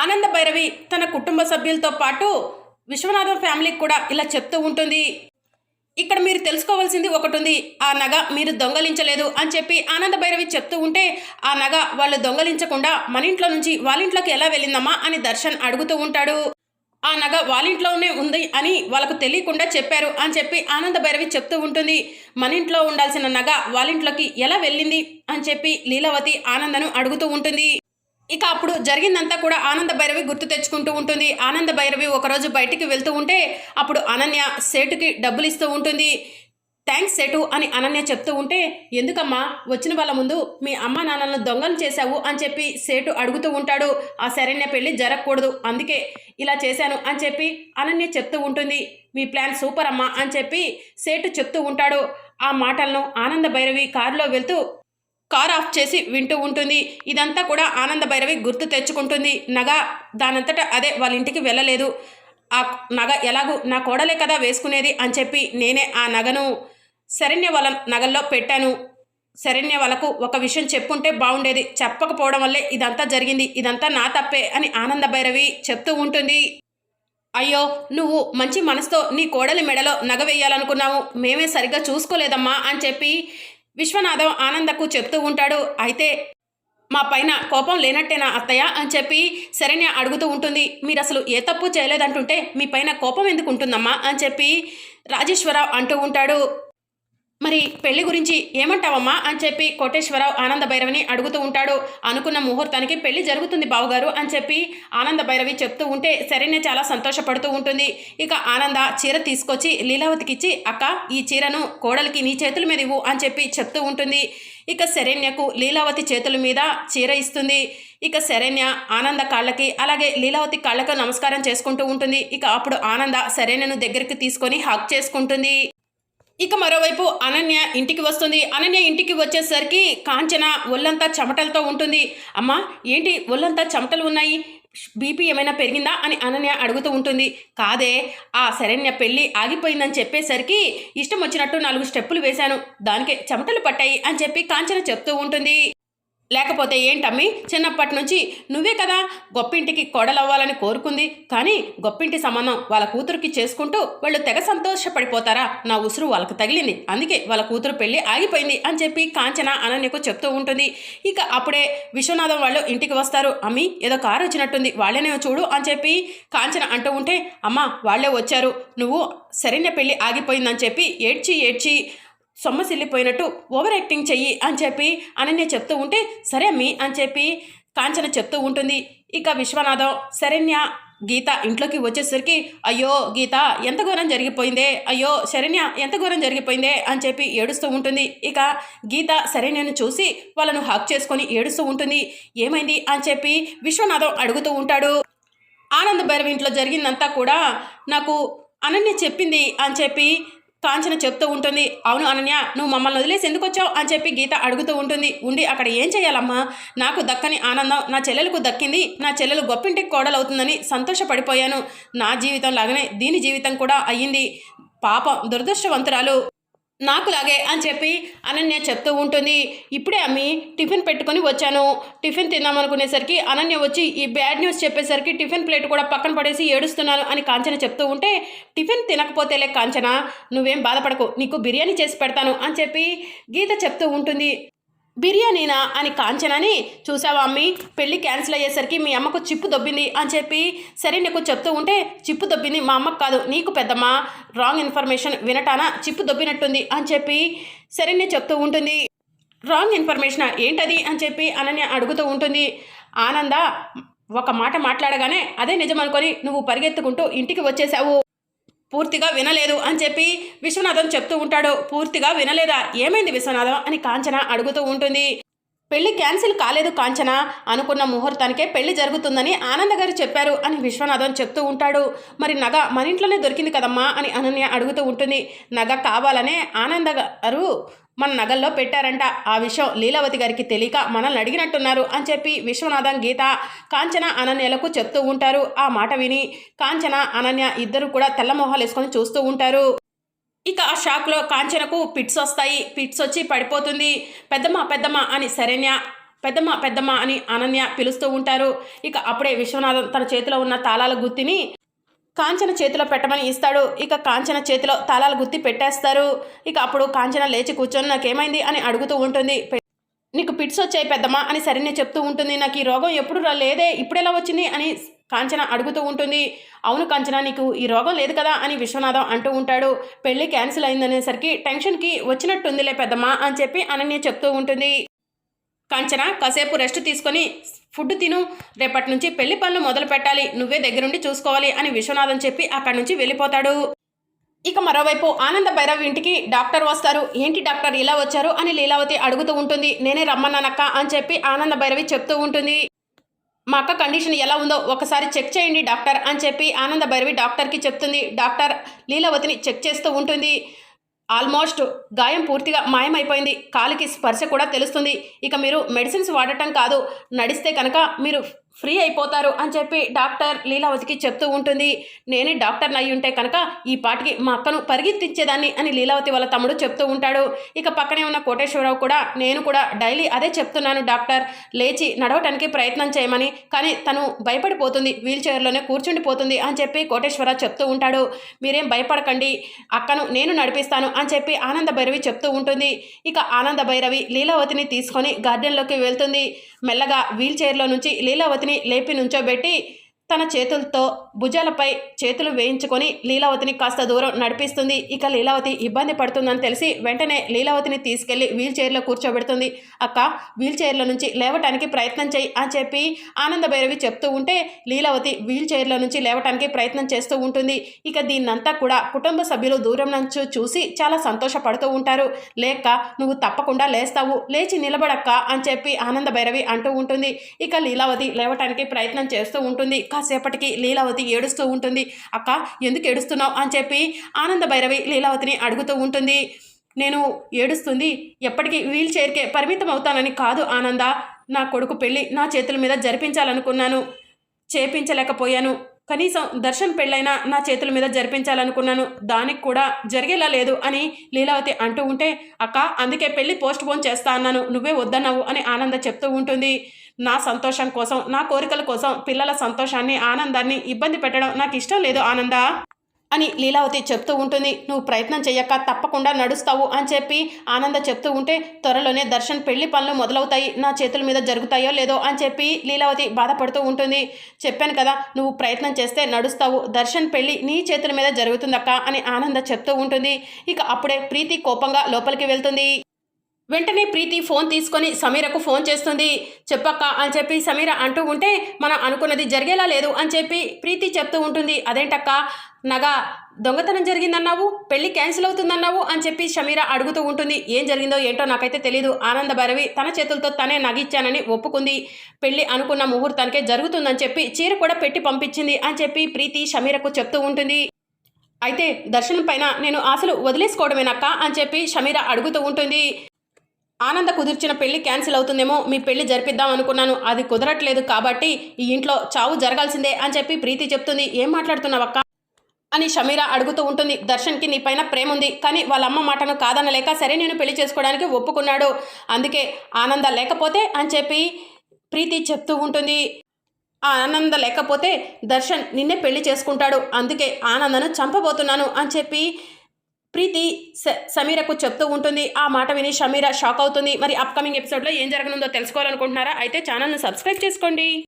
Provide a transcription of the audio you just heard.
ఆనంద భైరవి తన కుటుంబ సభ్యులతో పాటు విశ్వనాథం ఫ్యామిలీకి కూడా ఇలా చెప్తూ ఉంటుంది. ఇక్కడ మీరు తెలుసుకోవాల్సింది ఒకటి ఉంది. ఆ నగ మీరు దొంగలించలేదు అని చెప్పి ఆనంద భైరవి చెప్తూ ఉంటే ఆ నగ వాళ్ళు దొంగలించకుండా మన ఇంట్లో నుంచి వాళ్ళ ఇంట్లోకి ఎలా వెళ్ళిందమ్మా అని దర్శన్ అడుగుతూ ఉంటాడు. ఆ నగ వాళ్ళ ఇంట్లోనే ఉంది అని వాళ్ళకు తెలియకుండా చెప్పారు అని చెప్పి ఆనంద భైరవి చెప్తూ ఉంటుంది. మన ఇంట్లో ఉండాల్సిన నగ వాళ్ళ ఇంట్లోకి ఎలా వెళ్ళింది అని చెప్పి లీలావతి ఆనందను అడుగుతూ ఉంటుంది. ఇక అప్పుడు జరిగిందంతా కూడా ఆనంద భైరవి గుర్తు తెచ్చుకుంటూ ఉంటుంది. ఆనంద భైరవి ఒకరోజు బయటికి వెళ్తూ ఉంటే అప్పుడు అనన్య సేటుకి డబ్బులు ఇస్తూ ఉంటుంది. థ్యాంక్స్ సేటు అని అనన్య చెప్తూ ఉంటే ఎందుకమ్మా వచ్చిన వాళ్ళ ముందు మీ అమ్మ నాన్నలను దొంగలు చేశావు? అని చెప్పి సేటు అడుగుతూ ఉంటాడు. ఆ శరణ్య పెళ్ళి జరగకూడదు అందుకే ఇలా చేశాను అని చెప్పి అనన్య చెప్తూ ఉంటుంది. మీ ప్లాన్ సూపర్ అమ్మా అని చెప్పి సేటు చెప్తూ ఉంటాడు. ఆ మాటలను ఆనంద భైరవి కారులో వెళ్తూ కార్ ఆఫ్ చేసి వింటూ ఉంటుంది. ఇదంతా కూడా ఆనంద భైరవి గుర్తు తెచ్చుకుంటుంది. నగ దానంతట అదే వాళ్ళ ఇంటికి వెళ్ళలేదు. ఆ నగ ఎలాగూ నా కోడలే కదా వేసుకునేది అని చెప్పి నేనే ఆ నగను శరణ్య వాళ్ళ నగల్లో పెట్టాను. శరణ్య వాళ్ళకు ఒక విషయం చెప్పుంటే బాగుండేది. చెప్పకపోవడం వల్లే ఇదంతా జరిగింది. ఇదంతా నా తప్పే అని ఆనంద భైరవి చెప్తూ ఉంటుంది. అయ్యో నువ్వు మంచి మనసుతో నీ కోడలి మెడలో నగ వేయాలనుకున్నావు. మేమే సరిగ్గా చూసుకోలేదమ్మా అని చెప్పి విశ్వనాథం ఆనందకు చెప్తూ ఉంటాడు అయితే మా పైన కోపం లేనట్టేనా అత్తయ్య? అని చెప్పి శరణ్య అడుగుతూ ఉంటుంది మీరు అసలు ఏ తప్పు చేయలేదంటుంటే మీ పైన కోపం ఎందుకు ఉంటుందమ్మా? అని చెప్పి రాజేశ్వరరావు అంటూ ఉంటాడు మరి పెళ్ళి గురించి ఏమంటావమ్మా అని చెప్పి కోటేశ్వరరావు ఆనంద భైరవిని అడుగుతూ ఉంటాడు. అనుకున్న ముహూర్తానికి పెళ్ళి జరుగుతుంది బావగారు అని చెప్పి ఆనంద భైరవి చెప్తూ ఉంటే శరణ్య చాలా సంతోషపడుతూ ఉంటుంది. ఇక ఆనంద చీర తీసుకొచ్చి లీలావతికిచ్చి అక్క ఈ చీరను కోడలికి నీ చేతుల మీద ఇవ్వు అని చెప్పి చెప్తూ ఉంటుంది. ఇక శరణ్యకు లీలావతి చేతుల మీద చీర ఇస్తుంది. ఇక శరణ్య ఆనంద కాళ్ళకి అలాగే లీలావతి కాళ్ళకు నమస్కారం చేసుకుంటూ ఉంటుంది. ఇక అప్పుడు ఆనంద శరణ్యను దగ్గరికి తీసుకొని హక్ చేసుకుంటుంది. ఇక మరోవైపు అనన్య ఇంటికి వస్తుంది. అనన్య ఇంటికి వచ్చేసరికి కాంచన ఒళ్ళంతా చెమటలతో ఉంటుంది. అమ్మా ఏంటి ఒళ్ళంతా చెమటలు ఉన్నాయి? బీపీ ఏమైనా పెరిగిందా? అని అనన్య అడుగుతూ ఉంటుంది. కాదే ఆ శరణ్య పెళ్ళి ఆగిపోయిందని చెప్పేసరికి ఇష్టం వచ్చినట్టు నాలుగు స్టెప్పులు వేశాను. దానికే చెమటలు పట్టాయి అని చెప్పి కాంచన చెప్తూ ఉంటుంది. లేకపోతే ఏంటమ్మి? చిన్నప్పటి నుంచి నువ్వే కదా గొప్పింటికి కోడలవ్వాలని కోరుకుంది. కానీ గొప్పింటి సంబంధం వాళ్ళ కూతురికి చేసుకుంటూ వాళ్ళు తెగ సంతోషపడిపోతారా? నా ఉసురు వాళ్ళకి తగిలింది. అందుకే వాళ్ళ కూతురు పెళ్ళి ఆగిపోయింది అని చెప్పి కాంచన అనన్యకు చెప్తూ ఉంటుంది. ఇక అప్పుడే విశ్వనాథం వాళ్ళు ఇంటికి వస్తారు. అమ్మి ఏదో కారు వచ్చినట్టుంది. వాళ్ళనే చూడు అని చెప్పి కాంచన అంటూ ఉంటే అమ్మ వాళ్ళే వచ్చారు. నువ్వు సరైన పెళ్ళి ఆగిపోయిందని చెప్పి ఏడ్చి ఏడ్చి సొమ్మసిల్లిపోయినట్టు ఓవర్ యాక్టింగ్ చెయ్యి అని చెప్పి అనన్య చెప్తూ ఉంటే సరే అమ్మి అని చెప్పి కాంచన చెప్తూ ఉంటుంది. ఇక విశ్వనాథం శరణ్య గీత ఇంట్లోకి వచ్చేసరికి అయ్యో గీత ఎంత ఘోరం జరిగిపోయిందే అయ్యో శరణ్య ఎంత ఘోరం జరిగిపోయిందే అని చెప్పి ఏడుస్తూ ఉంటుంది. ఇక గీత శరణ్యను చూసి వాళ్ళను హక్ చేసుకొని ఏడుస్తూ ఉంటుంది. ఏమైంది అని చెప్పి విశ్వనాథం అడుగుతూ ఉంటాడు. ఆనంద భైరవి ఇంట్లో జరిగిందంతా కూడా నాకు అనన్య చెప్పింది అని చెప్పి కాంచన చెప్తూ ఉంటుంది. అవును అనన్య నువ్వు మమ్మల్ని వదిలేసి ఎందుకు వచ్చావు? అని చెప్పి గీత అడుగుతూ ఉంటుంది. ఉండి అక్కడ ఏం చేయాలమ్మా నాకు దక్కని ఆనందం నా చెల్లెలకు దక్కింది నా చెల్లెలు గొప్పింటికి కోడలవుతుందని సంతోషపడిపోయాను. నా జీవితం లాగానే దీని జీవితం కూడా అయ్యింది. పాపం దురదృష్టవంతురాలు. నాకులాగే అని చెప్పి అనన్య చెప్తూ ఉంటుంది. ఇప్పుడే అమ్మి టిఫిన్ పెట్టుకొని వచ్చాను. టిఫిన్ తిందామనుకునేసరికి అనన్య వచ్చి ఈ బ్యాడ్ న్యూస్ చెప్పేసరికి టిఫిన్ ప్లేట్ కూడా పక్కన పడేసి ఏడుస్తున్నాను అని కాంచన చెప్తూ ఉంటే టిఫిన్ తినకపోతేలే కాంచన నువ్వేం బాధపడకు నీకు బిర్యానీ చేసి పెడతాను అని చెప్పి గీత చెప్తూ ఉంటుంది. బిర్యానీనా అని కాంచనని చూసావా అమ్మి? పెళ్ళి క్యాన్సిల్ అయ్యేసరికి మీ అమ్మకు చిప్పు దొబ్బింది అని చెప్పి సరే నీకు చెప్తూ ఉంటే చిప్పు దొబ్బింది మా అమ్మకు కాదు నీకు పెద్దమ్మ. రాంగ్ ఇన్ఫర్మేషన్ వినటానా? చిప్పు దొబ్బినట్టుంది అని చెప్పి సరే చెప్తూ ఉంటుంది. Wrong information? ఏంటది అని చెప్పి అనన్య అడుగుతూ ఉంటుంది. ఆనంద ఒక మాట మాట్లాడగానే అదే నిజం అనుకొని నువ్వు పరిగెత్తుకుంటూ ఇంటికి వచ్చేసావు. పూర్తిగా వినలేదు అని చెప్పి విశ్వనాథం చెప్తూ ఉంటాడు. పూర్తిగా వినలేదా? ఏమైంది విశ్వనాథం? అని కాంచన అడుగుతూ ఉంటుంది. పెళ్ళి క్యాన్సిల్ కాలేదు కాంచన. అనుకున్న ముహూర్తానికే పెళ్ళి జరుగుతుందని ఆనంద గారు చెప్పారు అని విశ్వనాథం చెప్తూ ఉంటాడు. మరి నగ మన ఇంట్లోనే దొరికింది కదమ్మా అని అనన్య అడుగుతూ ఉంటుంది. నగ కావాలనే ఆనంద గారు మన నగల్లో పెట్టారంట. ఆ విషయం లీలావతి గారికి తెలియక మనల్ని అడిగినట్టున్నారు అని చెప్పి విశ్వనాథం గీత కాంచన అనన్యలకు చెప్తూ ఉంటారు. ఆ మాట విని కాంచన అనన్య ఇద్దరు కూడా తెల్లమొహాలు వేసుకొని చూస్తూ ఉంటారు. ఇక ఆ షాక్లో కాంచనకు పిట్స్ వస్తాయి. పిట్స్ వచ్చి పడిపోతుంది. పెద్దమ్మ పెద్దమ్మ అని శరణ్య పెద్దమ్మ పెద్దమ్మ అని అనన్య పిలుస్తూ ఉంటారు. ఇక అప్పుడే విశ్వనాథం తన చేతిలో ఉన్న తాళాల గుత్తిని కాంచన చేతిలో పెట్టమని ఇస్తాడు. ఇక కాంచన చేతిలో తాళాలు గుత్తి పెట్టేస్తారు. ఇక అప్పుడు కాంచన లేచి కూర్చొని నాకేమైంది అని అడుగుతూ ఉంటుంది. నీకు పిట్స్ వచ్చాయి పెద్దమ్మా అని సరినే చెప్తూ ఉంటుంది. నాకు ఈ రోగం ఎప్పుడు లేదే ఇప్పుడెలా వచ్చింది అని కాంచన అడుగుతూ ఉంటుంది. అవును కాంచన నీకు ఈ రోగం లేదు కదా అని విశ్వనాథం అంటూ ఉంటాడు. పెళ్ళి క్యాన్సిల్ అయిందనేసరికి టెన్షన్కి వచ్చినట్టుందిలే పెద్దమ్మా అని చెప్పి అనన్య చెప్తూ ఉంటుంది. కంచన కాసేపు రెస్ట్ తీసుకొని ఫుడ్ తిను. రేపటి నుంచి పెళ్ళి పనులు మొదలు పెట్టాలి. నువ్వే దగ్గరుండి చూసుకోవాలి అని విశ్వనాథం చెప్పి అక్కడి నుంచి వెళ్ళిపోతాడు. ఇక మరోవైపు ఆనంద భైరవ్ ఇంటికి డాక్టర్ వస్తారు. ఏంటి డాక్టర్ ఇలా వచ్చారు అని లీలావతి అడుగుతూ ఉంటుంది. నేనే రమ్మన్నానక్క అని చెప్పి ఆనంద భైరవి చెప్తూ ఉంటుంది. మా అక్క కండిషన్ ఎలా ఉందో ఒకసారి చెక్ చేయండి డాక్టర్ అని చెప్పి ఆనంద భైరవి డాక్టర్కి చెప్తుంది. డాక్టర్ లీలావతిని చెక్ చేస్తూ ఉంటుంది. ఆల్మోస్ట్ గాయం పూర్తిగా మాయమైపోయింది. కాలికి స్పర్శ కూడా తెలుస్తుంది. ఇక మీరు మెడిసిన్స్ వాడటం కాదు. నడిస్తే కనుక మీరు ఫ్రీ అయిపోతారు అని చెప్పి డాక్టర్ లీలావతికి చెప్తూ ఉంటుంది. నేనే డాక్టర్ని అయి ఉంటే కనుక ఈ పాటికి మా అక్కను పరిగెత్తించేదాన్ని అని లీలావతి వాళ్ళ తమ్ముడు చెప్తూ ఉంటాడు. ఇక పక్కనే ఉన్న కోటేశ్వరరావు కూడా నేను కూడా డైలీ అదే చెప్తున్నాను డాక్టర్. లేచి నడవటానికి ప్రయత్నం చేయమని కానీ తను భయపడిపోతుంది. వీల్ చైర్లోనే కూర్చుండిపోతుంది అని చెప్పి కోటేశ్వరరావు చెప్తూ ఉంటాడు. మీరేం భయపడకండి. అక్కను నేను నడిపిస్తాను అని చెప్పి ఆనంద భైరవి చెప్తూ ఉంటుంది. ఇక ఆనంద భైరవి లీలావతిని తీసుకొని గార్డెన్లోకి వెళ్తుంది. మెల్లగా వీల్ చైర్లో నుంచి లీలావతి లీలావతిని లేపి నుంచోబెట్టి తన చేతులతో భుజాలపై చేతులు వేయించుకొని లీలావతిని కాస్త దూరం నడిపిస్తుంది. ఇక లీలావతి ఇబ్బంది పడుతుందని తెలిసి వెంటనే లీలావతిని తీసుకెళ్ళి వీల్ చైర్లో కూర్చోబెడుతుంది. అక్క వీల్ చైర్లో నుంచి లేవటానికి ప్రయత్నం చేయి అని చెప్పి ఆనంద భైరవి చెప్తూ ఉంటే లీలావతి వీల్ చైర్లో నుంచి లేవటానికి ప్రయత్నం చేస్తూ ఉంటుంది. ఇక దీన్నంతా కూడా కుటుంబ సభ్యులు దూరం నుంచి చూసి చాలా సంతోషపడుతూ ఉంటారు. లేక నువ్వు తప్పకుండా లేస్తావు. లేచి నిలబడక్క అని చెప్పి ఆనంద భైరవి అంటూ ఉంటుంది. ఇక లీలావతి లేవటానికి ప్రయత్నం చేస్తూ ఉంటుంది. కాసేపటికి లీలావతి ఏడుస్తూ ఉంటుంది. అక్క ఎందుకు ఏడుస్తున్నావు? అని చెప్పి ఆనంద భైరవి లీలావతిని అడుగుతూ ఉంటుంది. నేను ఏడుస్తుంది. ఎప్పటికీ వీల్ చైర్కే పరిమితం అవుతానని కాదు ఆనంద. నా కొడుకు పెళ్ళి నా చేతుల మీద జరిపించాలనుకున్నాను. చేపించలేకపోయాను. కనీసం దర్శన్ పెళ్ళైనా నా చేతుల మీద జరిపించాలనుకున్నాను. దానికి కూడా జరిగేలా లేదు అని లీలావతి అంటూ ఉంటే అక్క అందుకే పెళ్ళి పోస్ట్ పోన్ చేస్తా అన్నాను. నువ్వే వద్దన్నావు అని ఆనంద చెప్తూ ఉంటుంది. నా సంతోషం కోసం నా కోరికల కోసం పిల్లల సంతోషాన్ని ఆనందాన్ని ఇబ్బంది పెట్టడం నాకు ఇష్టం లేదు ఆనంద? అని లీలావతి చెప్తూ ఉంటుంది. నువ్వు ప్రయత్నం చేయక తప్పకుండా నడుస్తావు అని చెప్పి ఆనంద చెప్తూ ఉంటే త్వరలోనే దర్శన్ పెళ్ళి పనులు మొదలవుతాయి. నా చేతుల మీద జరుగుతాయో లేదో అని చెప్పి లీలావతి బాధపడుతూ ఉంటుంది. చెప్పాను కదా నువ్వు ప్రయత్నం చేస్తే నడుస్తావు. దర్శన్ పెళ్ళి నీ చేతుల మీద జరుగుతుందక్క అని ఆనంద చెప్తూ ఉంటుంది. ఇక అప్పుడే ప్రీతి కోపంగా లోపలికి వెళ్తుంది. వెంటనే ప్రీతి ఫోన్ తీసుకొని సమీరకు ఫోన్ చేస్తుంది. చెప్పక్క అని చెప్పి సమీర అంటూ ఉంటే మనం అనుకున్నది జరిగేలా లేదు అని చెప్పి ప్రీతి చెప్తూ ఉంటుంది. అదేంటక్క? నగ దొంగతనం జరిగిందన్నావు? పెళ్ళి క్యాన్సిల్ అవుతుందన్నావు? అని చెప్పి షమీర అడుగుతూ ఉంటుంది. ఏం జరిగిందో ఏంటో నాకైతే తెలియదు ఆనంద భైరవి తన చేతులతో తనే నగిచ్చానని ఒప్పుకుంది. పెళ్ళి అనుకున్న ముహూర్తానికే జరుగుతుందని చెప్పి చీర కూడా పెట్టి పంపించింది అని చెప్పి ప్రీతి షమీరకు చెప్తూ ఉంటుంది. అయితే దర్శనం పైన నేను ఆశలు వదిలేసుకోవడమేనక్క అని చెప్పి షమీర అడుగుతూ ఉంటుంది. ఆనంద కుదిర్చిన పెళ్ళి క్యాన్సిల్ అవుతుందేమో మీ పెళ్ళి జరిపిద్దాం అనుకున్నాను. అది కుదరట్లేదు కాబట్టి ఈ ఇంట్లో చావు జరగాల్సిందే అని చెప్పి ప్రీతి చెప్తుంది. ఏం మాట్లాడుతున్నావక్క? అని షమీరా అడుగుతూ ఉంటుంది. దర్శన్కి నీ పైన ప్రేమ ఉంది. కానీ వాళ్ళ అమ్మ మాటను కాదనలేక సరే నేను పెళ్ళి చేసుకోవడానికి ఒప్పుకున్నాడు. అందుకే ఆనంద లేకపోతే అని చెప్పి ప్రీతి చెప్తూ ఉంటుంది. ఆ ఆనంద లేకపోతే దర్శన్ నిన్నే పెళ్ళి చేసుకుంటాడు. అందుకే ఆనందను చంపబోతున్నాను అని చెప్పి ప్రీతి స- సమీరకు చెప్తూ ఉంటుంది. ఆ మాట విని సమీర షాక్ అవుతుంది. మరి అప్కమింగ్ ఎపిసోడ్లో ఏం జరగనుందో తెలుసుకోవాలనుకుంటున్నారా? అయితే ఛానల్ను సబ్స్క్రైబ్ చేసుకోండి.